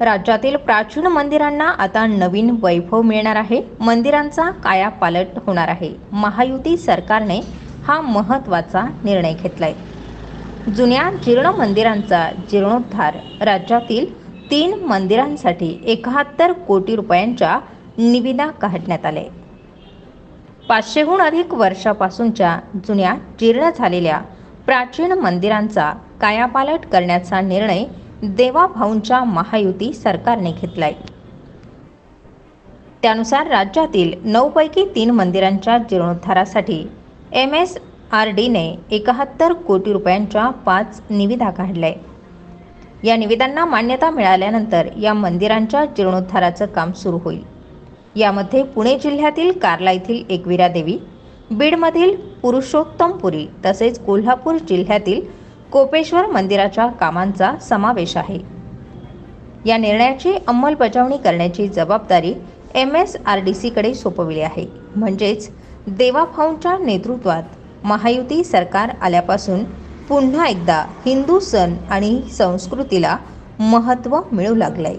राज्यातील प्राचीन मंदिरांना आता नवीन वैभव मिळणार आहे. मंदिरांचा कायापालट होणार आहे. महायुती सरकारने हा महत्त्वाचा निर्णय घेतलाय. जुन्या जीर्ण मंदिरांचा जीर्णोद्धार राज्यातील तीन मंदिरांसाठी एकाहत्तर कोटी रुपयांच्या निविदा काढण्यात आले पाचशेहून अधिक वर्षापासूनच्या जुन्या जीर्ण झालेल्या प्राचीन मंदिरांचा कायापालट करण्याचा निर्णय देवाभाऊंच्या महायुती सरकारने घेतलाय. त्यानुसार राज्यातील नऊपैकी तीन मंदिरांच्या जीर्णोद्धारासाठी एम एस आर डीने एकाहत्तर कोटी रुपयांच्या पाच निविदा काढल्या. या निविदांना मान्यता मिळाल्यानंतर या मंदिरांच्या जीर्णोद्धाराचं काम सुरू होईल. यामध्ये पुणे जिल्ह्यातील कार्ला येथील एकविरा देवी बीडमधील पुरुषोत्तमपुरी तसेच कोल्हापूर जिल्ह्यातील कोपेश्वर मंदिराच्या कामांचा समावेश आहे. या निर्णयाची अंमलबजावणी करण्याची जबाबदारी एम एस आर डी सीकडे सोपविली आहे. म्हणजेच देवाभाऊंच्या नेतृत्वात महायुती सरकार आल्यापासून पुन्हा एकदा हिंदू सण आणि संस्कृतीला महत्त्व मिळू लागलंय.